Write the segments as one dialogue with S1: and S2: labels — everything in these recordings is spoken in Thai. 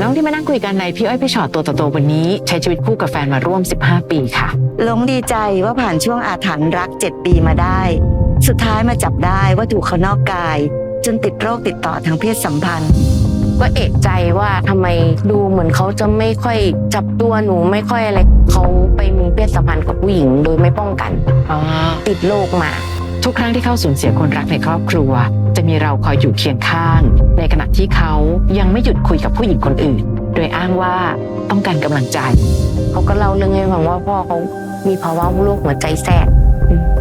S1: น้องที่มานั่งคุยกันในพี่อ้อยพี่ชอตตัวโตๆวันนี้ ใช้ชีวิตคู่กับแฟนมาร่วม 15 ปีค่ะ
S2: หลงดีใจว่าผ่านช่วงอาถรรพ์รัก 7 ปีมาได้ สุดท้ายมาจับได้ว่าถูกเขานอกกาย จนติดโรคติดต่อทางเพศสัมพันธ์
S3: ก็เอกใจว่าทำไมดูเหมือนเขาจะไม่ค่อยจับตัวหนูไม่ค่อยอะไรเขาไปมีเพศสัมพันธ์กับผู้หญิงโดยไม่ป้องกัน ติดโรคมา
S1: ทุกครั้งที่เขาสูญเสียคนรักในครอบครัว จะมีเราคอยอยู่เคียงข้าง ในขณะที่เขายังไม่หยุดคุยกับผู้หญิงคนอื่น โดยอ้างว่าต้องการกำลังใจ
S3: เขาก็เล่าเรื่องให้ฟังว่าพ่อเขามีภาวะโรคหัวใจแทรก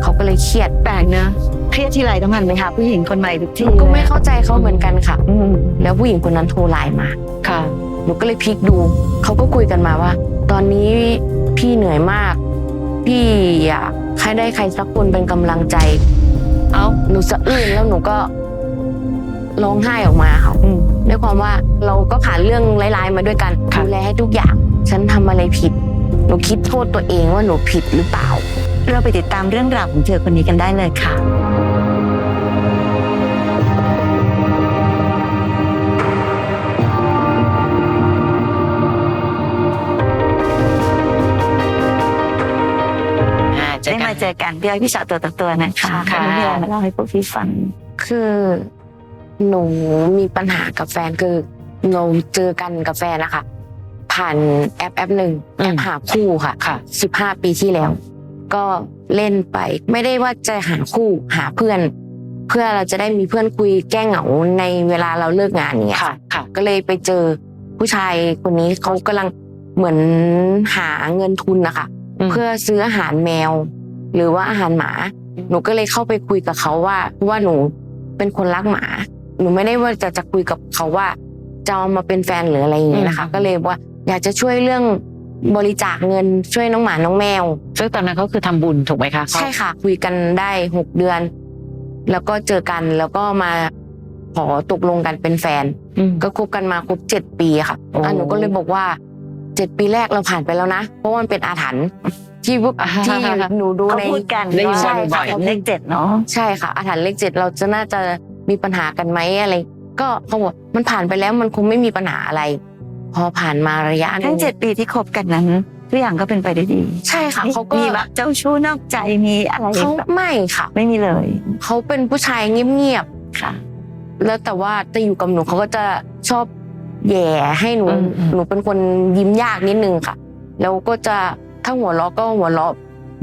S3: เขาก็เลยเครียด
S2: แปลกนะเครียดที่ไรต้องหันไปหาผู้หญิงคนใหม่ทุกที
S3: หนูก็ไม่เข้าใจเขาเหมือนกันค่ะ
S2: อืม
S3: แล้วผู้หญิงคนนั้นโทรไลน์มา
S1: ค่ะ
S3: หนูก็เลยพลิกดูเขาก็คุยกันมาว่า ตอนนี้พี่เหนื่อยมาก พี่อยากให้ได้ใครสักคนเป็นกำลังใจ เอาหนูสะอื้นแล้วหนูก็ ร้องไห้ออกมาค่ะ
S2: อืม
S3: ด้วยความว่าเราก็ผ่านเรื่องร้ายๆมาด้วยกัน
S1: ค่ะ
S3: ดูแลให้ทุกอย่าง ฉันทำอะไรผิด หนูคิดโทษตัวเองว่าหนูผิดหรือเปล่า
S2: เราไปติดตามเรื่องราวของเธอคนนี้กันได้เลยค่ะ
S1: อ่าเจอ
S2: ได้
S1: กั
S2: มานเจอกันพี่อ้อยพี่ชอตตัวต่อตัวนะคะ
S1: ค่ะ
S2: วันนี้มีอะไรมาเล่าให้พวกพี่ฟัง
S3: คือ หนูมีปัญหากับแฟนคือเราเจอกันกับแฟนนะคะผ่านแอปแอปหนึ่งแอปหาคู่ค่ะ
S1: ค่ะ
S3: สิบห้าปีที่แล้ว ก็เล่นไป ไม่ได้ว่าจะหาคู่หาเพื่อน เพื่อเราจะได้มีเพื่อนคุยแก้เหงาในเวลาเราเลิกงานอย่างเงี้ย
S1: ค่ะค่ะ
S3: ก็เลยไปเจอผู้ชายคนนี้เขากำลังเหมือนหาเงินทุนนะคะ
S1: อืม
S3: เพื่อซื้ออาหารแมว หรือว่าอาหารหมา หนูก็เลยเข้าไปคุยกับเขาว่าว่าหนูเป็นคนรักหมา หนูไม่ได้ว่าจะจะคุยกับเขาว่า จะเอามาเป็นแฟนหรืออะไรอย่างเงี้ยนะคะ
S1: อืม
S3: ก็เลยว่าอยากจะช่วยเรื่องบริจาคเงินช่วยน้องหมาน้องแมว
S1: ซึ่งตอนนั้นเขาคือทำบุญถูกไหมคะเขา
S3: ใช่ค่ะ คุยกันได้หกเดือน แล้วก็เจอกันแล้วก็มาขอตกลงกันเป็นแฟน
S1: อืม
S3: ก็คบกันมาครบเจ็ดปีค่ะ
S1: โอ้
S3: อะหนูก็เลยบอกว่าเจ็ดปีแรกเราผ่านไปแล้วนะ เพราะว่ามันเป็นอาถรรพ์ที่พวก
S1: อ่า
S3: ที่หนูดู
S2: เขา
S3: ใน
S2: พูดกัน
S1: ได้ยิน
S2: ว่า
S1: บ่อยๆ
S2: เขาเลขเจ็ดเนาะ
S3: ใช่ค่ะอาถรรพ์เลขเจ็ดเราจะน่าจะ มีปัญหากันไหมอะไร ก็เขาบอกมันผ่านไปแล้วมันคงไม่มีปัญหาอะไร พอผ่านมาระยะหนึ
S2: ทั้ง
S3: ง
S2: เจ็ดปีที่คบกันนั้นทุกอย่างก็เป็นไปได้ดี
S3: ใช่ค่ะเขาก็
S2: มีแบบเจ้าชู้นอกใจมีอะไร
S3: เขา
S2: แบบ
S3: ไม่ค่ะ
S2: ไม่มีเลย
S3: เขาเป็นผู้ชายเงียบ
S2: ค่ะ
S3: ๆแล้วแต่ว่าจะอยู่กับหนูเขาก็จะชอบแหย่ให้หนู
S1: อืมอืม
S3: หนูเป็นคนยิ้มยากนิดนึงค่ะ แล้วก็จะถ้าหัวเราะก็หัวเราะ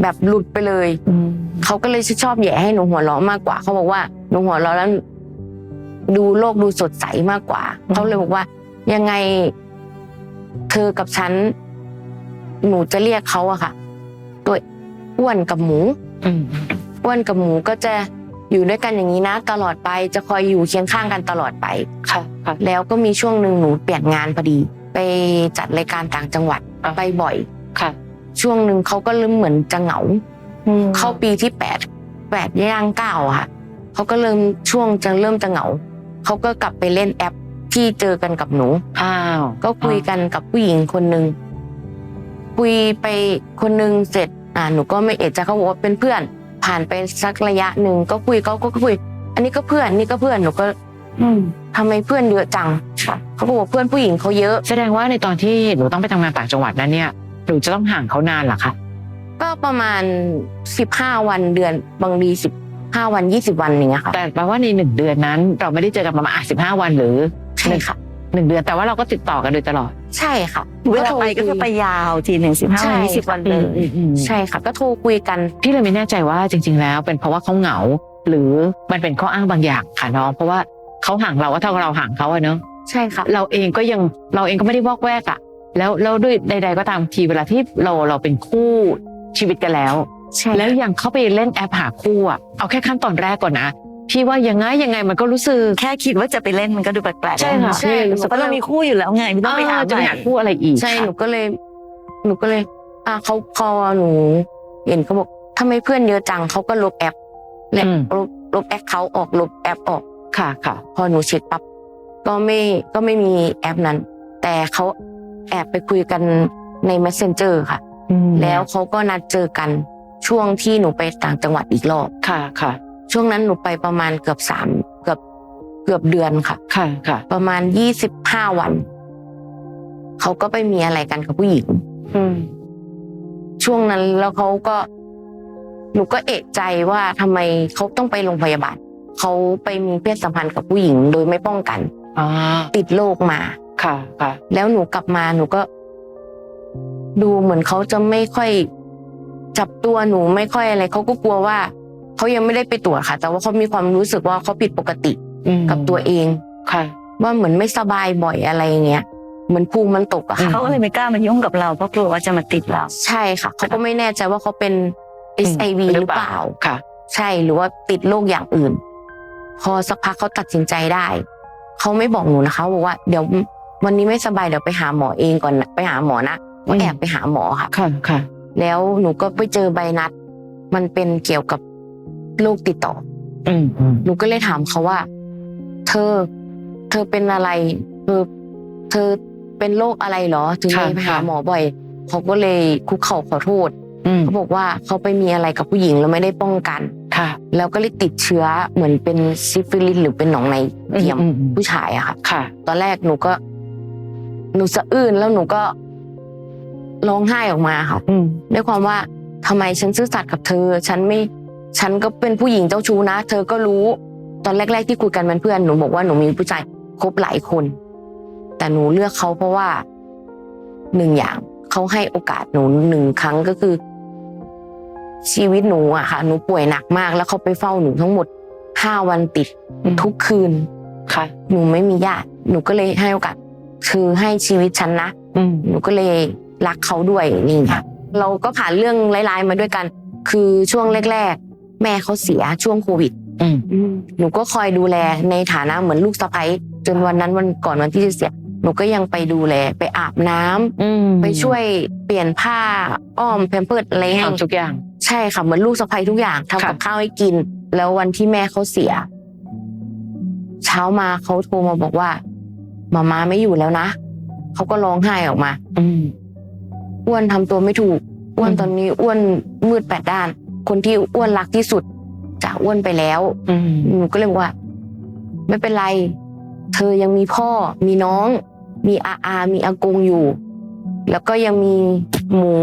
S3: แบบหลุดไปเลยเขาก็เลยชอบแหย่ให้หนูหัวเราะมากกว่าเขาบอกว่าหนูหัวเราะแล้ว ดูโลกดูสดใสมากกว่า
S1: อืม
S3: เขาเลยบอกว่า ยังไงเธอกับฉัน หนูจะเรียกเขาอะค่ะ ตัวอ้วนกับหมู
S1: อืม
S3: อ้วนกับหมูก็จะอยู่ด้วยกันอย่างนี้นะตลอดไปจะคอยอยู่เคียงข้างกันตลอดไป
S1: ค่ะค่ะ
S3: แล้วก็มีช่วงหนึ่งหนูเปลี่ยนงานพอดี ไปจัดรายการต่างจังหวัด
S1: อ่า
S3: ไปบ่อย
S1: ค่ะ
S3: ช่วงหนึ่งเขาก็เริ่มเหมือนจะเหงาเข้าปีที่แปดแปดย่างเก้าอะค่ะเขาก็เริ่มช่วงจะเริ่มจะเหงา เขาก็กลับไปเล่นแอปที่เจอกันกับหนู
S1: อ้าว
S3: ก็คุยกันกับผู้หญิงคนหนึ่งคุยไปคนหนึ่งเสร็จ อ่าหนูก็ไม่เอะใจเขาบอกว่าเป็นเพื่อน ผ่านไปสักระยะหนึ่งก็คุยเขาก็คุย อันนี้ก็เพื่อนนี่ก็เพื่อนหนูก็
S2: อืม
S3: ทำไมเพื่อนเยอะจังเขาก็บอกเพื่อนผู้หญิงเขาเยอะ
S1: แสดงว่าในตอนที่หนูต้องไปทำงานต่างจังหวัดนั้นเนี่ยหนูจะต้องห่างเขานานเหรอคะ
S3: ก็ประมาณสิบห้าวันเดือนบางทีสิบ ห้าวันยี่สิบวันอย่างเงี้ยค่ะ
S1: แต่แปลว่าในหนึ่งเดือนนั้น เราไม่ได้เจอกันประมาณสิบห้าวันหรือ
S3: ใช่ค่ะ
S1: หนึ่งเดือนแต่ว่าเราก็ติดต่อกันโดยตลอด
S3: ใช่ค่ะ
S2: เวลาไปก็คือไปยาวทีหนึ่งสิบห้า
S3: ใช่
S2: วันยี่สิบวันเลย
S3: ใช่ค่ะ ก็โทรคุยกัน
S1: พี่เลยไม่แน่ใจว่าจริง ๆ แล้ว เป็นเพราะว่าเขาเหงา หรือมันเป็นข้ออ้างบางอย่างค่ะน้อง เพราะว่าเขาห่างเราก็เท่ากับเราห่างเขาอะเนอะ
S3: ใช่ค่ะ
S1: เราเองก็ยังเราเองก็ไม่ได้วอกแวกอะแล้วแล้วด้วยใด ๆ ก็ตามทีเวลาที่เราเราเป็นคู่ชีวิตกันแล้ว
S3: ใช่
S1: แล้วยังเข้าไปเล่นแอปหาคู่อะเอาแค่ขั้นตอนแรกก่อนนะพี่ว่ายังไงยังไงมันก็รู้สึก
S2: แค่คิดว่าจะไปเล่นมันก็ดูแปลกๆ
S1: ใช่ค่ะ
S2: ใช่รู้สึกว่าเรามีคู่อยู่แล้วไงไม่ต้องไป
S1: เอ
S2: หา
S1: อจะ
S2: ให
S1: ไป
S2: ม่
S1: หาคู่อะไรอีก
S3: ใช่หนูก็เลย หนูก็เลย อะเขาพอหนู เห็นเขาบอกทำไมเพื่อนเยอะจังเขาก็ลบแอปและ
S1: อืม
S3: ลบลบแอปเขาออกลบแอปออก
S1: ค่ะค่ะ
S3: พอหนูเช็คปั๊บก็ไม่ก็ไม่มีแอปนั้น แต่เขาแอบไปคุยกันใน messenger ค่ะ แล้วเขาก็นัดเจอกัน ช่วงที่หนูไปต่างจังหวัดอีกรอบ
S1: ค่ะค่ะ
S3: ช่วงนั้นหนูไปประมาณเกือบสามเกือบเกือบเดือนค่ะ
S1: ค่ะค่ะ
S3: ประมาณยี่สิบห้าวันเขาก็ไปมีอะไรกันกับผู้หญิง
S1: อืม
S3: ช่วงนั้นแล้วเขาก็ หนูก็เอะใจว่าทำไมเขาต้องไปโรงพยาบาลเขาไปมีเพศสัมพันธ์กับผู้หญิงโดยไม่ป้องกัน
S1: อ่า
S3: ติดโรคมา
S1: ค่ะค่ะ
S3: แล้วหนูกลับมาหนูก็ ดูเหมือนเขาจะไม่ค่อย จับตัวหนูไม่ค่อยอะไรเขาก็กลัวว่าเขายังไม่ได้ไปตรวจค่ะ แต่ว่าเขามีความรู้สึกว่าเขาผิดปกติ
S1: อืม
S3: กับตัวเอง
S1: ค่ะ
S3: ว่าเหมือนไม่สบายบ่อยอะไรอย่างเงี้ยเหมือนภูมิมันตกอะค่ะ
S2: เขาก็เลยไม่กล้ามายุ่งกับเราเพราะกลัวว่าจะมาติดเรา
S3: ใช่ค่ะเขาก็ไม่แน่ใจว่าเขาเป็น HIV หรือเปล่า
S1: ค่ะ
S3: ใช่หรือว่าติดโรคอย่างอื่น พอสักพักเขาตัดสินใจได้เขาไม่บอกหนูนะคะบอกว่าเดี๋ยววันนี้ไม่สบายเดี๋ยวไปหาหมอเองก่อนนะไปหาหมอนะก็แอบไปหาหมอค่ะ
S1: ค่ะค่ะ
S3: แล้วหนูก็ไปเจอใบนัด มันเป็นเกี่ยวกับโรคติดต่อ
S1: อืมอืม
S3: หนูก็เลยถามเขาว่า เธอ เธอเป็นอะไรเธอเธอเป็นโรคอะไรเหรอ ถึงได้ไปหาหมอบ่อยเขาก็เลยคุกเข่าขอโทษ
S1: อืม
S3: เขาบอกว่าเขาไปมีอะไรกับผู้หญิงแล้วไม่ได้ป้องกัน
S1: ค่ะ
S3: แล้วก็เลยติดเชื้อเหมือนเป็นซิฟิลิสหรือเป็นหนองในเทียม
S1: อือือืม
S3: ผู้ชายอะค่ะ
S1: ค่ะ
S3: ตอนแรกหนูก็ หนูสะอื้นแล้วหนูก็ ร้องไห้ออกมาค่ะ
S1: อืม
S3: ด้วยความว่าทำไมฉันซื่อสัตย์กับเธอ ฉันไม่ฉันก็เป็นผู้หญิงเจ้าชู้นะ เธอก็รู้ตอนแรก ๆ ที่คุยกันเป็นเพื่อนหนูบอกว่าหนูมีผู้ชายคบหลายคน แต่หนูเลือกเขาเพราะว่าหนึ่งอย่างเขาให้โอกาสหนูหนึ่งครั้งก็คือ ชีวิตหนูอะค่ะ หนูป่วยหนักมาก แล้วเขาไปเฝ้าหนูทั้งหมดห้าวันติด
S1: อืม
S3: ทุกคืน
S1: ค่ะ
S3: หนูไม่มีญาติหนูก็เลยให้โอกาสคือให้ชีวิตฉันนะ
S1: อืม
S3: หนูก็เลย รักเขาด้วยนี่ค่ะเราก็ผ่านเรื่องร้ายๆมาด้วยกัน คือช่วงแรก ๆ แม่เขาเสียช่วงโควิด
S1: อืม
S3: หนูก็คอยดูแลในฐานะเหมือนลูกสะใภ้จนวันนั้นวันก่อนวันที่จะเสียหนูก็ยังไปดูแลไปอาบน้ำ
S1: อืม
S3: ไปช่วยเปลี่ยนผ้าอ้อมแพมเพิร์ดอะไรให้
S1: ทำทุกอย่าง
S3: ใช่ค่ะเหมือนลูกสะใภ้ทุกอย่างทำ
S1: ค่ะ
S3: กับข้าวให้กิน แล้ววันที่แม่เขาเสีย เช้ามาเขาโทรมาบอกว่ามาม่าไม่อยู่แล้วนะเขาก็ร้องไห้ออกมา
S1: อืม
S3: อ้วนทำตัวไม่ถูก อ้วน
S1: อืม
S3: ตอนนี้อ้วนมืดแปดด้าน คนที่อ้วนรักที่สุดจะอ้วนไปแล้ว
S1: อืม
S3: หนูก็เลยบอกว่า ไม่เป็นไร เธอยังมีพ่อ มีน้อง มีอาอา มีอากงอยู่ แล้วก็ยังมีหมู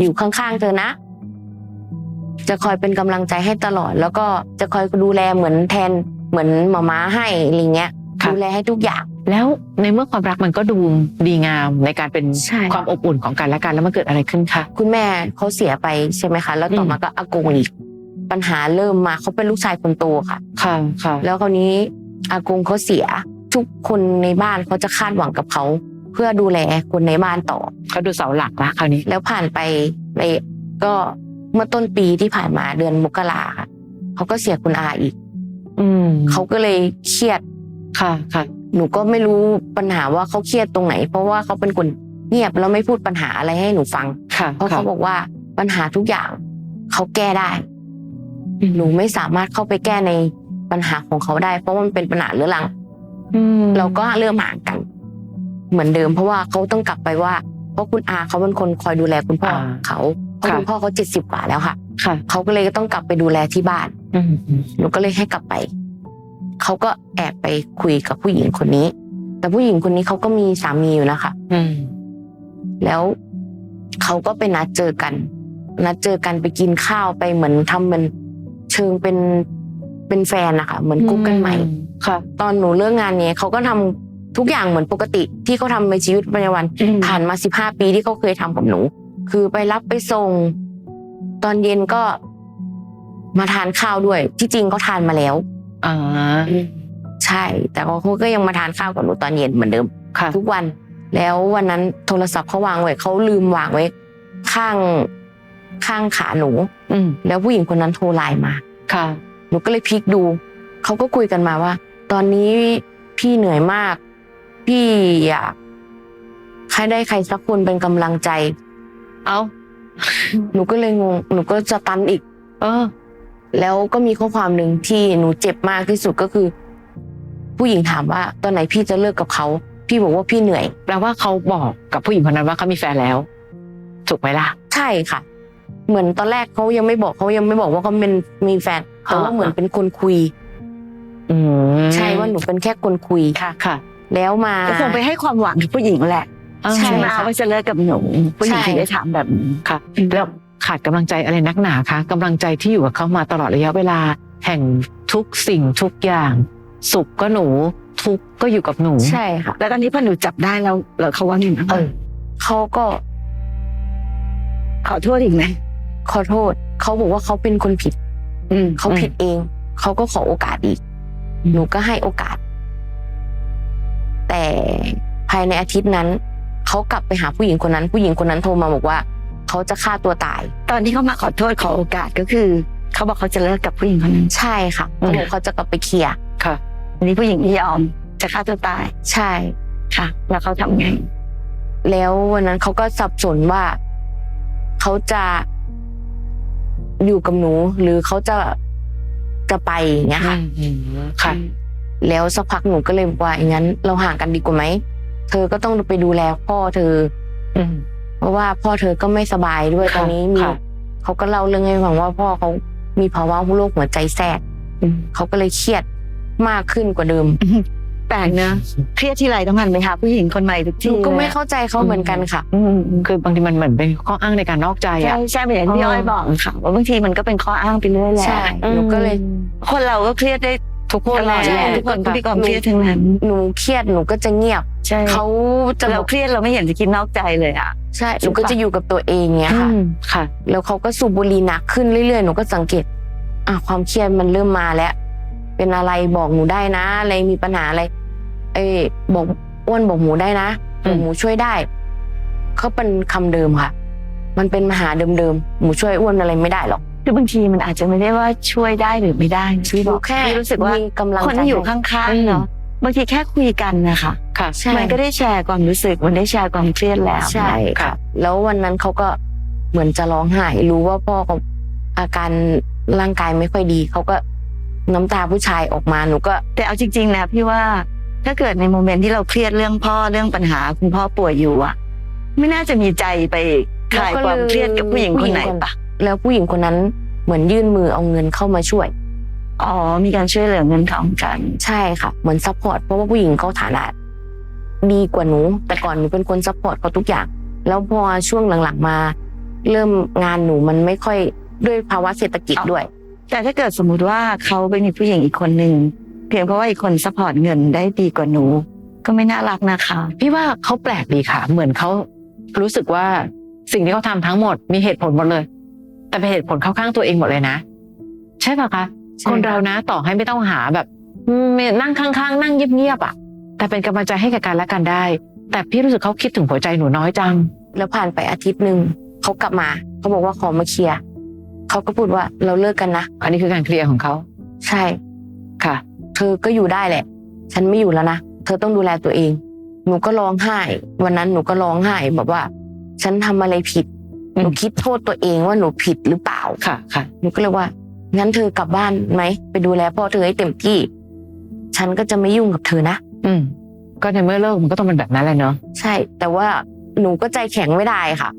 S3: อยู่ข้างๆเธอนะ จะคอยเป็นกำลังใจให้ตลอด แล้วก็จะคอยดูแลเหมือนแทนเหมือนหมาม้าให้อะไรเงี้ย
S1: ค่ะ
S3: ดูแลให้ทุกอย่าง
S1: แล้วในเมื่อความรักมันก็ดูดีงามในการเป็น
S3: ใช่
S1: ความอบอุ่นของกันและกันแล้วมันเกิดอะไรขึ้นคะ
S3: คุณแม่เขาเสียไปใช่ไหมคะ แล้วต่ออ
S1: ม
S3: มาก็อากงอีกปัญหาเริ่มมาเขาเป็นลูกชายคนโตค่ะ
S1: ค่ะค่ะ
S3: แล้วคราวนี้อากงเขาเสียทุกคนในบ้านเขาจะคาดหวังกับเขาเพื่อดูแลคนในบ้านต่อ
S1: เขาดูเสาหลักละคราวนี้
S3: แล้วผ่านไปไปก็เมื่อต้นปีที่ผ่านมาเดือนมกราค่ะเขาก็เสียคุณอาอีก
S1: อืม
S3: เขาก็เลยเครียด
S1: ค่ะค่ะ
S3: หนูก็ไม่รู้ปัญหาว่าเขาเครียดตรงไหน เพราะว่าเขาเป็นคนเงียบแล้วไม่พูดปัญหาอะไรให้หนูฟัง
S1: ค่ะ
S3: เพราะเขาบอกว่าปัญหาทุกอย่างเขาแก้ได้ หนูไม่สามารถเข้าไปแก้ในปัญหาของเขาได้ เพราะว่ามันเป็นปัญหาเรื้อรัง
S1: อืม
S3: เราก็เริ่มห่างกัน เหมือนเดิมเพราะว่าเขาต้องกลับไปว่า เพราะคุณอาเขาเป็นคนคอยดูแลคุณพ่ออาเขาเพราะ
S1: ค่ะ
S3: คุณพ่อเขาเจ็ดสิบกว่าแล้วค่ะ
S1: ค่ะ
S3: เขาก็เลยต้องกลับไปดูแลที่บ้าน
S1: อืมอืม
S3: หนูก็เลยให้กลับไป เขาก็แอบไปคุยกับผู้หญิงคนนี้ แต่ผู้หญิงคนนี้เขาก็มีสามีอยู่นะคะ
S1: อืม
S3: แล้วเขาก็ไปนัดเจอกัน นัดเจอกันไปกินข้าวไปเหมือนทำเป็นเชิงเป็นเป็นแฟนนะคะเหมือนกุ๊กกันใหม่
S1: ค่ะ
S3: ตอนหนูเลิกงานเนี้ยเขาก็ทำทุกอย่างเหมือนปกติ ที่เขาทำในชีวิตประจำวัน
S1: อืม
S3: ผ่านมาสิบห้าปีที่เขาเคยทำกับหนู คือไปรับไปส่ง ตอนเย็นก็มาทานข้าวด้วย ที่จริงเขาทานมาแล้ว
S1: อ่า
S3: ใช่ แต่เขาก็ยังมาทานข้าวกับหนูตอนเย็นเหมือนเดิม
S1: ค่ะ
S3: ทุกวัน แล้ววันนั้นโทรศัพท์เขาวางไว้เขาลืมวางไว้ ข้างข้างขาหนู
S1: อืม
S3: แล้วผู้หญิงคนนั้นโทรไลน์มา
S1: ค่ะ
S3: หนูก็เลยพลิกดู เขาก็คุยกันมาว่า ตอนนี้พี่เหนื่อยมาก พี่อยากใครได้ใครสักคนเป็นกำลังใจ
S1: เอา
S3: หนูก็เลยงง หนูก็จะตันอีก
S1: เออ
S3: แล้วก็มีข้อความหนึ่งที่หนูเจ็บมากที่สุดก็คือ ผู้หญิงถามว่าตอนไหนพี่จะเลิกกับเขา พี่บอกว่าพี่เหนื่อย
S1: แปลว่าเขาบอกกับผู้หญิงคนนั้นว่าเขามีแฟนแล้ว ถูกไหมล่ะ
S3: ใช่ค่ะ เหมือนตอนแรกเขายังไม่บอกเขายังไม่บอกว่าเขาเป็นมีแฟนแต่ว่า
S1: อ่า
S3: เหมือนเป็นคนคุย
S1: อืม
S3: ใช่ว่าหนูเป็นแค่คนคุย
S1: ค่ะค่ะ
S3: แล้วมา
S2: ก็คงไปให้ความหวังกับผู้หญิงแหละ
S1: เออ
S3: ใช่
S2: ใช่ไหม
S3: ค่ะ
S2: ว่าจะเลิกกับหนูผู้หญิง
S3: ใช่
S2: ถึงได้ถามแบบนี้
S1: ค่ะแล้ว ขาดกำลังใจอะไรนักหนาคะกำลังใจที่อยู่กับเขามาตลอดระยะเวลา แห่งทุกสิ่งทุกอย่าง สุขก็หนู ทุกข์ก็อยู่กับหนู
S3: ใช่ค่ะ
S2: แล้วตอนนี้พอหนูจับได้แล้วแล้วเขาว่าไงบ้าง
S3: เออเขาก็
S2: ขอโทษอีกไหม
S3: ขอโทษ เขาบอกว่าเขาเป็นคนผิด
S2: อืม
S3: เขาผิดเอง เขาก็ขอโอกาสอีก หนูก็ให้โอกาส แต่ภายในอาทิตย์นั้นเขากลับไปหาผู้หญิงคนนั้น ผู้หญิงคนนั้นโทรมาบอกว่า เขาจะฆ่าตัวตาย
S2: ตอนที่เขามาขอโทษขอโอกาสก็คือ เขาบอกเขาจะเลิกกับผู้หญิงคนนั้น
S3: ใช่ค่ะเขาบอกเขาจะกลับไปเคลียร์
S1: ค่ะ
S2: อันนี้ผู้หญิงไม่ยอมจะฆ่าตัวตาย
S3: ใช่
S2: ค่ะ แล้วเขาทำไง
S3: แล้ววันนั้นเขาก็สับสนว่าเขาจะอยู่กับหนู หรือเขาจะจะไปอย่างเงี้ยค่ะ
S1: อืมค่ะ
S3: แล้วสักพักหนูก็เลยบอกว่าอย่างนั้น เราห่างกันดีกว่าไหม เธอก็ต้องไปดูแลพ่อเธอ
S1: อืม
S3: เพ ราะว่าพ่อเธอก็ไม่สบายด้วย
S1: ค่ะ
S3: ตอนนี้มี
S1: ค่ะ
S3: เขาก็เล่าเรื่องให้ฟังว่าพ่อเขามีภาวะโรคหัวใจแทรก
S1: อืม
S3: เขาก็เลยเครียดมากขึ้นกว่าเดิม
S2: แปลกนะเครียดที่ไรต้องหันไปหาผู้หญิงคนใหม่ทุก
S3: ห
S2: ที
S3: นูก็ไม่
S2: ลยอะ
S3: เข้าใจเขาเหมือนกันค่ะ
S2: อืม
S1: คือบางทีมันเหมือนเป็นข้ออ้างในการนอกใจ
S2: ใช่
S1: อะ
S2: ใช่เหมือนที่พี่
S3: อ๋อ
S2: อ้อยบอกค่ะว่าบางทีมันก็เป็นข้ออ้างไปเรื่อยแหละ
S3: ใช่หนูก็เลย
S2: คนเราก็เครียดได้
S1: ทุกคน
S2: ตลอด
S1: แห
S2: แห
S1: ละ
S2: ละทุกคนก็มีความเครียดทั้งนั้น
S3: หนูเครียดหนูก็จะเงียบ
S2: ใช่
S3: เขาจะ
S2: เรา
S3: บอก
S2: เครียดเราไม่เห็นจะคิดนอกใจเลยอะ
S3: ใช่หนูก็จะอยู่กับตัวเองเงี้ยค่ะ
S1: อืมค่ะ
S3: แล้วเขาก็สูบบุหรี่หนักขึ้นเรื่อยๆหนูก็สังเกต อะความเครียดมันเริ่มมาแล้ว เป็นอะไรบอกหนูได้นะ อะไรมีปัญหาอะไร เอ้ยบอกอ้วนบอกหมูได้นะ
S1: อืม
S3: หมูช่วยได้เขาเป็นคำเดิมค่ะ มันเป็นมหาเดิมๆหมูช่วยอ้วนอะไรไม่ได้หรอก
S2: คือบางทีมันอาจจะไม่ได้ว่าช่วยได้หรือไม่ได้นะพี่
S3: ห
S2: บ
S3: นู
S2: อก
S3: แค่
S2: พี่รู้สึกว่า
S3: มีกำลัง
S2: คน
S3: ใจ
S2: ที่อยู่
S3: ให้
S2: ข้างๆเนาะบางทีแค่คุยกันนะคะ
S1: ค่ะ
S3: ใช่
S2: มันก็ได้แชร์ความรู้สึกมันได้แชร์ความเครียดแล้ว
S3: ใช่ค่ะ แล้ววันนั้นเขาก็เหมือนจะร้องไห้รู้ว่าพ่อเขาอาการร่างกายไม่ค่อยดีเขาก็น้ำตาผู้ชายออกมาหนูก็
S2: แต่เอาจริง ๆ นะพี่ว่าถ้าเกิดในโมเมนต์ที่เราเครียดเรื่องพ่อเรื่องปัญหาคุณพ่อป่วยอยู่อะไม่น่าจะมีใจไปคลายความเครียดกับผู้หญิงคนไหนปะ
S3: แล้วผู้หญิงคนนั้นเหมือนยื่นมือเอาเงินเข้ามาช่วย
S2: อ๋อ มีการช่วยเหลือเงินทองกัน
S3: ใช่ค่ะ เหมือนซัพพอร์ตเพราะว่าผู้หญิงเขาฐานะดีกว่าหนู แต่ก่อนหนูเป็นคนซัพพอร์ตเขาทุกอย่าง แล้วพอช่วงหลังๆมา เริ่มงานหนูมันไม่ค่อยด้วยภาวะเศรษฐกิจด้วย
S2: แต่ถ้าเกิดสมมุติว่าเขาไปมีผู้หญิงอีกคนหนึ่งเพียงเพราะว่าอีกคนซัพพอร์ตเงินได้ดีกว่าหนู ก็ไม่น่ารักนะคะ
S1: พี่ว่าเขาแปลกดีค่ะ เหมือนเขารู้สึกว่าสิ่งที่เขาทำทั้งหมดมีเหตุผลหมดเลย แต่เป็นเหตุผลเข้าข้างตัวเองหมดเลยนะ ใช่ปะคะ
S3: ใช่
S1: คนเรานะ ต่อให้ไม่ต้องหาแบบอืมนั่งข้างๆ นั่งเงียบๆอะ แต่เป็นกำลังใจให้กับกันและกันได้ แต่พี่รู้สึกเขาคิดถึงหัวใจหนูน้อยจัง
S3: แล้วผ่านไปอาทิตย์หนึ่งเขากลับมาเขาบอกว่าขอมาเคลียร์เขาก็พูดว่าเราเลิกกันนะ
S1: อันนี้คือการเคลียร์ของเขา
S3: ใช่
S1: ค่ะ
S3: เธอก็อยู่ได้แหละ ฉันไม่อยู่แล้วนะเธอต้องดูแลตัวเอง หนูก็ร้องไห้ วันนั้นหนูก็ร้องไห้แบบว่า ฉันทำอะไรผิด
S1: อืม
S3: หนูคิดโทษตัวเองว่าหนูผิดหรือเปล่า
S1: ค่ะค่ะ
S3: หนูก็เลยว่างั้นเธอกลับบ้านไหมไปดูแลพ่อเธอให้เต็มที่ ฉันก็จะไม่ยุ่งกับเธอนะ
S1: อืม ก็ในเมื่อเลิกมันก็ต้องเป็นแบบนั้นแหละเนาะ
S3: ใช่ แต่ว่าหนูก็ใจแข็งไม่ได้ค่ะ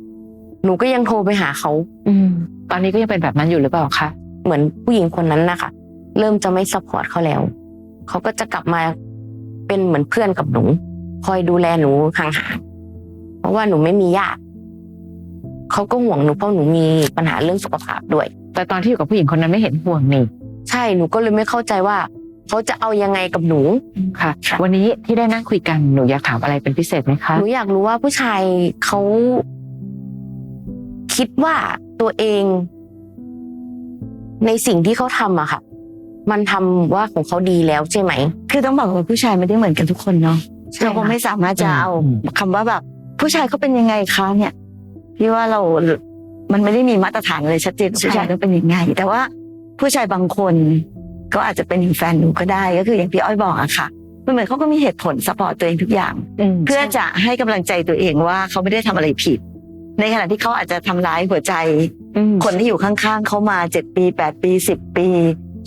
S3: หนูก็ยังโทรไปหาเขา
S1: อืม ตอนนี้ก็ยังเป็นแบบนั้นอยู่หรือเปล่าคะ
S3: เหมือนผู้หญิงคนนั้นนะคะเริ่มจะไม่ซัพพอร์ตเขาแล้วเขาก็จะกลับมาเป็นเหมือนเพื่อนกับหนู คอยดูแลหนูห่างๆเพราะว่าหนูไม่มีญาติ เขาก็ห่วงหนูเพราะหนูมีปัญหาเรื่องสุขภาพด้วย
S1: แต่ตอนที่อยู่กับผู้หญิงคนนั้นไม่เห็นห่วงนี่
S3: ใช่หนูก็เลยไม่เข้าใจว่าเขาจะเอายังไงกับหนู
S1: ค่ะ วันนี้ที่ได้นั่งคุยกันหนูอยากถามอะไรเป็นพิเศษไหมคะ
S3: หนูอยากรู้ว่าผู้ชายเขาคิดว่าตัวเอง ในสิ่งที่เขาทำอะค่ะ มันทำว่าของเขาดีแล้วใช่ไหม
S2: คือต้องบอกว่าผู้ชายไม่ได้เหมือนกันทุกคนเนาะ
S3: ใช่
S2: เราคง
S3: ค่ะ
S2: ไม่สามารถจะเอา
S1: อืม
S2: คำว่าแบบ ผู้ชายเขาเป็นยังไงคะเนี่ย พี่ว่าเรา มันไม่ได้มีมาตรฐานเลยชัดเจนว่าผู้ชายต้องเป็นยังไง แต่ว่าผู้ชายบางคนก็อาจจะเป็นอย่างแฟนหนูก็ได้ ก็คืออย่างพี่อ้อยบอกอะค่ะมันเหมือนเขาก็มีเหตุผลสปอร์ตตัวเองทุกอย่าง
S1: ม
S2: เพื่อจะให้กำลังใจตัวเองว่าเขาไม่ได้ทำอะไรผิด ในขณะที่เขาอาจจะทำร้ายหัวใจ
S1: อืม
S2: คนที่อยู่ข้างๆเขามาเจ็ดปีแปดปีสิบปี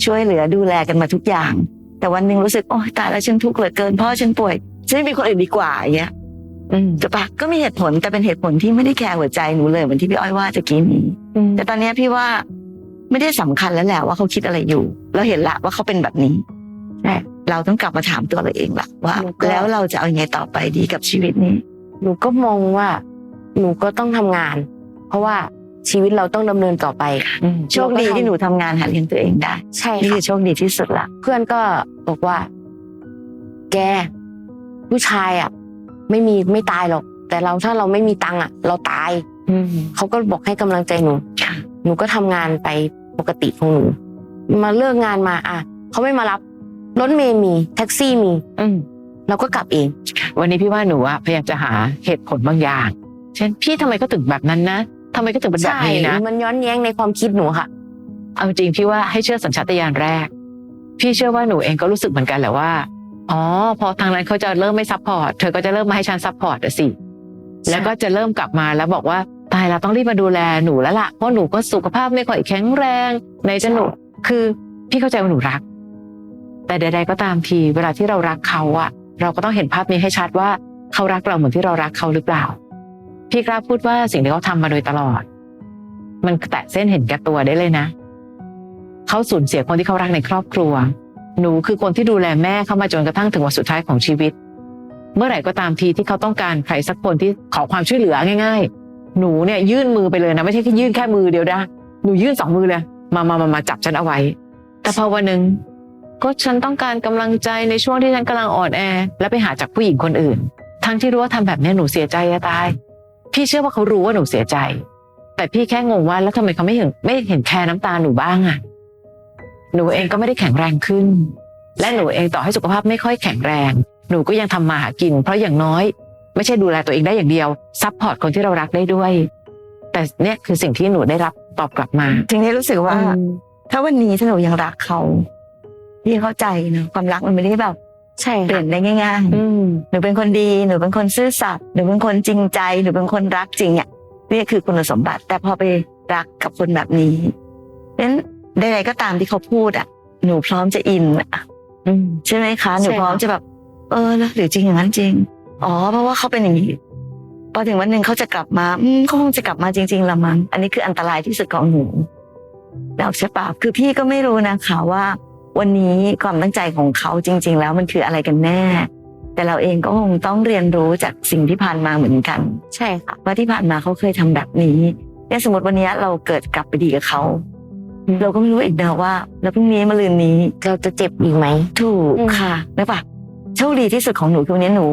S2: ช่วยเหลือดูแลกันมาทุกอย่าง แต่วันหนึ่งรู้สึกโอ้ตายแล้วฉันทุกข์เหลือเกินพ่อฉันป่วยฉันไม่มีคนอื่นดีกว่าอย่างเงี้ย
S1: อืม
S2: จะปะก็มีเหตุผลแต่เป็นเหตุผลที่ไม่ได้แคร์หัวใจหนูเลยเหมือนที่พี่อ้อยว่าตะกี้นี้
S1: อืม
S2: แต่ตอนเนี้ยพี่ว่าไม่ได้สำคัญแล้วแหละว่าเขาคิดอะไรอยู่ เราเห็นละว่าเขาเป็นแบบนี้
S3: ใช่
S2: เราต้องกลับมาถามตัวเราเองละว่า
S3: หนูก็
S2: แล้วเราจะเอายังไงต่อไปดีกับชีวิตนี้
S3: หนูก็มองว่า หนูก็ต้องทำงาน เพราะว่าชีวิตเราต้องดำเนินต่อไป
S1: อืม
S2: โชคดีที่หนูทำงานหาเลี้ยงตัวเองได้
S3: ใช่
S2: นี่
S3: ค่ะ
S2: คือโชคดีที่สุดละ
S3: เพื่อนก็บอกว่า แก ผู้ชายอะ ไม่มีไม่ตายหรอก แต่เราถ้าเราไม่มีตังค์อะ เราตาย
S1: อืม
S3: เขาก็บอกให้กำลังใจหนู
S2: ค่ะ
S3: หนูก็ทำงานไปปกติของหนู มาเลิกงานมา อะเขาไม่มารับรถเมล์มีแท็กซี่มี
S1: อืม
S3: เราก็กลับเอง
S1: วันนี้พี่ว่าหนูอะพยายามจะหาเหตุผลบางอย่าง เช่นพี่ทำไมก็ถึงแบบนั้นนะทำไมก็ถึงเป็นแบบ
S3: ใช่
S1: นี้นะ
S3: มันย้อนแย้งในความคิดหนูค่ะ
S1: เอาจริงพี่ว่าให้เชื่อสัญชาตญาณแรก พี่เชื่อว่าหนูเองก็รู้สึกเหมือนกันแหละว่า อ๋อพอทางนั้นเขาจะเริ่มไม่ซัพพอร์ตเธอก็จะเริ่มมาให้ฉันซัพพอร์ตอะสิแล้วก็จะเริ่มกลับมาแล้วบอกว่าตายเราต้องรีบมาดูแลหนูแล้วล่ะเพราะหนูก็สุขภาพไม่ค่อยแข็งแรงในจะหนูคือพี่เข้าใจว่าหนูรัก แต่ใด ๆ ก็ตามทีเวลาที่เรารักเขาอะเราก็ต้องเห็นภาพนี้ให้ชัดว่าเขารักเราเหมือนที่เรารักเขาหรือเปล่า พี่กล้าพูดว่าสิ่งที่เขาทำมาโดยตลอด มันแตะเส้นเห็นแก่ตัวได้เลยนะเขาสูญเสียคนที่เขารักในครอบครัว หนูคือคนที่ดูแลแม่เข้ามาจนกระทั่งถึงวันสุดท้ายของชีวิต เมื่อไหร่ก็ตามทีที่เขาต้องการใครสักคนที่ขอความช่วยเหลือง่าย ๆ หนูเนี่ยยื่นมือไปเลยนะไม่ใช่แค่ยื่นแค่มือเดียวนะหนูยื่นสองมือเลยมามามามาจับฉันเอาไว้ แต่พอวันหนึ่งก็ฉันต้องการกำลังใจในช่วงที่ฉันกำลังอ่อนแอ แล้วไปหาจากผู้หญิงคนอื่น ทั้งที่รู้ว่าทำแบบนี้หนูเสียใจจะตาย พี่เชื่อว่าเขารู้ว่าหนูเสียใจ แต่พี่แค่งงว่าแล้วทำไมเขาไม่เห็นไม่เห็นแคร์น้ำตาหนูบ้างอะ หนูเองก็ไม่ได้แข็งแรงขึ้น และหนูเองต่อให้สุขภาพไม่ค่อยแข็งแรง หนูก็ยังทำมาหากิน เพราะอย่างน้อย ไม่ใช่ดูแลตัวเองได้อย่างเดียวซัพพอร์ตคนที่เรารักได้ด้วย แต่เนี่ยคือสิ่งที่หนูได้รับตอบกลับมา
S2: ทีนี้รู้สึกว่า
S3: อืม
S2: ถ้าวันนี้ถ้าหนูยังรักเขาพี่เข้าใจเนอะความรักมันไม่ได้แบบ
S3: ใช่
S2: เปลี่
S3: ค่ะ
S2: ยนได้ง่าย
S1: อืม
S2: ๆหนูเป็นคนดี หนูเป็นคนซื่อสัตย์ หนูเป็นคนจริงใจ หนูเป็นคนรักจริงเนี่ยนี่คือคุณสมบัติ แต่พอไปรักกับคนแบบนี้นั้น ใดๆก็ตามที่เขาพูดอะ หนูพร้อมจะอินอะ
S1: อืม
S2: ใช่ไหมคะ หนู
S3: ใช่ค่ะ
S2: พร้อมจะแบบ เออแล้วหรือจริงอย่างนั้นจริง อ๋อ เพราะว่าเขาเป็นอย่างนี้พอถึงวันหนึ่งเขาจะกลับมา อืมเขาคงจะกลับมาจริงๆละมั้งอันนี้คืออันตรายที่สุดของหนูแล้วใช่ปะคือพี่ก็ไม่รู้นะคะว่า วันนี้ความตั้งใจของเขาจริง ๆ แล้วมันคืออะไรกันแน่ แต่เราเองก็คงต้องเรียนรู้จากสิ่งที่ผ่านมาเหมือนกัน
S3: ใช่ค่ะ
S2: ว่าที่ผ่านมาเขาเคยทำแบบนี้เนี่ยสมมติวันนี้เราเกิดกลับไปดีกับเขา
S3: อืม
S2: เราก็ไม่รู้อีกนะว่า แล้วพรุ่งนี้มะรืนนี้
S3: เราจะเจ็บอีกไหม
S2: ถูก
S3: อืม
S2: ค่ะนึกปะโชคดีที่สุดของหนูคือวันนี้หนู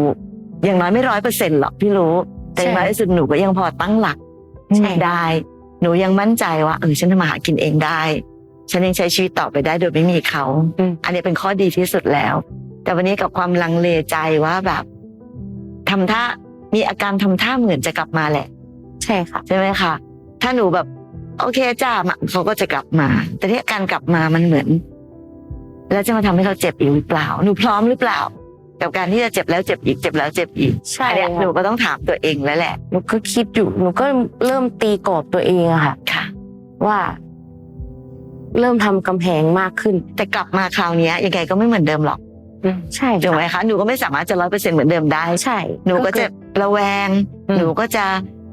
S2: อย่างน้อยไม่ร้อยเปอร์เซ็นต์หรอกพี่รู้ แต่อย่างน้อยที่สุดหนูก็ยังพอตั้งหลัก
S3: ใช่
S2: ได้ หนูยังมั่นใจว่าเออฉันทำมาหากินเองได้ ฉันยังใช้ชีวิตต่อไปได้โดยไม่มีเขา
S1: อืม
S2: อันนี้เป็นข้อดีที่สุดแล้ว แต่วันนี้กับความลังเลใจว่าแบบทำท่ามีอาการทำท่าเหมือนจะกลับมาแหละ
S3: ใช่ค่ะ
S2: ใช่ไหมคะถ้าหนูแบบ โอเคจ้ามาเขาก็จะกลับมา แต่ที่การกลับมามันเหมือน แล้วจะมาทำให้เราเจ็บอีกหรือเปล่าหนูพร้อมหรือเปล่า กับการที่จะเจ็บแล้วเจ็บอีกเจ็บแล้วเจ็บอีก
S3: ใช่
S2: อันเนี้ย
S3: ค่ะ
S2: หนูก็ต้องถามตัวเองแล้วแหละ
S3: หนูก็คิดอยู่หนูก็เริ่มตีกรอบตัวเองอะค่ะ
S2: ค่ะ
S3: ว่าเริ่มทำกำแพงมากขึ้น
S2: แต่กลับมาคราวเนี้ยยังไงก็ไม่เหมือนเดิมหรอก
S3: ใช่
S2: ถูกไหม
S3: ค่ะ
S2: คะหนูก็ไม่สามารถจะร้อยเปอร์เซ็นต์เหมือนเดิมได้
S3: ใช่
S2: หนูก็จะ
S3: คือ
S2: ระแวง
S1: อืม
S2: หนูก็จะ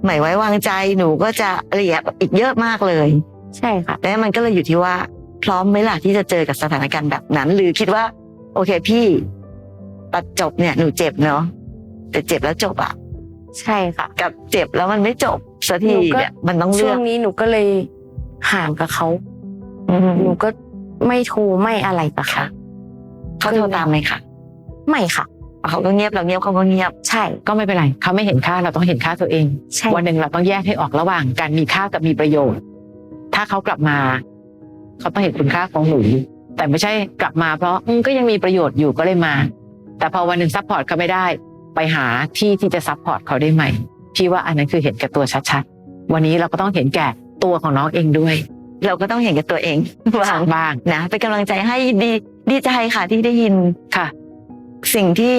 S2: ไม่ไว้วางใจหนูก็จะอะไรอย่างเงี้ยอีกเยอะมากเลย
S3: ใช่ค่ะ
S2: แต่มันก็เลยอยู่ที่ว่า พร้อมไหมล่ะที่จะเจอกับสถานการณ์แบบนั้น หรือคิดว่า โอเคพี่ตัดจบเนี่ยหนูเจ็บเนาะแต่เจ็บแล้วจบอะ
S3: ใช่ค่ะ
S2: กับเจ็บแล้วมันไม่จบสักที
S3: หนูก็
S2: เนี่ยมันต้องเลื
S3: ช่ว
S2: อก
S3: งนี้หนูก็เลยห่างกับเขา
S2: อืม
S3: หนูก็ไม่โทรไม่อะไรกับเขา
S2: เขาโทรตามไหมคะ
S3: ไม่ค่ะ
S2: เขาก็เงียบเราเงียบเขาก็เงียบ
S3: ใช่
S1: ก็ไม่เป็นไรเขาไม่เห็นค่าเราต้องเห็นค่าตัวเอง
S3: ใช่
S1: วันหนึ่งเราต้องแยกให้ออกระหว่างการมีค่ากับมีประโยชน์ ถ้าเขากลับมา เขาต้องเห็นคุณค่าของหนูแต่ไม่ใช่กลับมาเพราะอืมก็ยังมีประโยชน์อยู่ก็เลยมา แต่พอวันหนึ่งซัพพอร์ตเขาไม่ได้ ไปหาที่ที่จะซัพพอร์ตเขาได้ใหม่พี่ว่าอันนั้นคือเห็นแก่ตัวชัดๆวันนี้เราก็ต้องเห็นแก่ตัวของน้องเองด้วย
S2: เราก็ต้องเห็นกับตัวเองบ้าง
S1: บ้าง
S2: นะเป็นกำลังใจให้ดีดีใจค่ะที่ได้ยิน
S1: ค่ะ
S2: สิ่งที่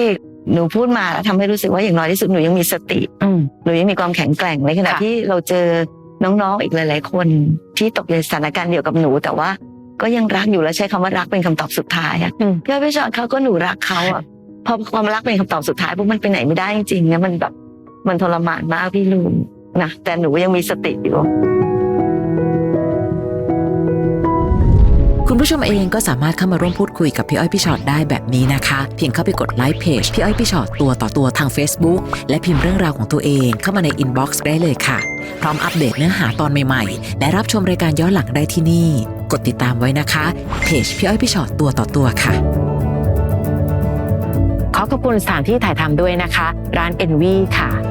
S2: หนูพูดมาแล้วทำให้รู้สึกว่าอย่างน้อยที่สุดหนูยังมีสติ
S1: อืม
S2: หนูยังมีความแข็งแกร่งในขณะ
S1: ค่ะ
S2: ที่เราเจอน้องๆอีกหลาย ๆ คนที่ตกในสถานการณ์เดียวกับหนู แต่ว่าก็ยังรักอยู่และใช้คำว่ารักเป็นคำตอบสุดท้ายอะ
S1: อืม
S2: พี่อ้อยพี่ชอตเขาก็หนูรักเขาอะพอความรักเป็นคำตอบสุดท้ายพวกมันไปไหนไม่ได้จริงๆนะมันแบบมันทรมานมากพี่ลุงนะแต่หนูยังมีสติอยู่
S4: คุณผู้ชมเองก็สามารถเข้ามาร่วมพูดคุยกับพี่อ้อยพี่ชอตได้แบบนี้นะคะ เพียงเข้าไปกดไลค์เพจพี่อ้อยพี่ชอตตัวต่อตัวทาง Facebook และพิมพ์เรื่องราวของตัวเองเข้ามาในอินบ็อกซ์ได้เลยค่ะ พร้อมอัปเดตเนื้อหาตอนใหม่ๆ และรับชมรายการย้อนหลังได้ที่นี่ กดติดตามไว้นะคะเพจพี่อ้อยพี่ชอตตัวต่อตัวค่ะ
S1: ขอขอบคุณสถานที่ถ่ายทำด้วยนะคะ ร้านเอ็นวีค่ะ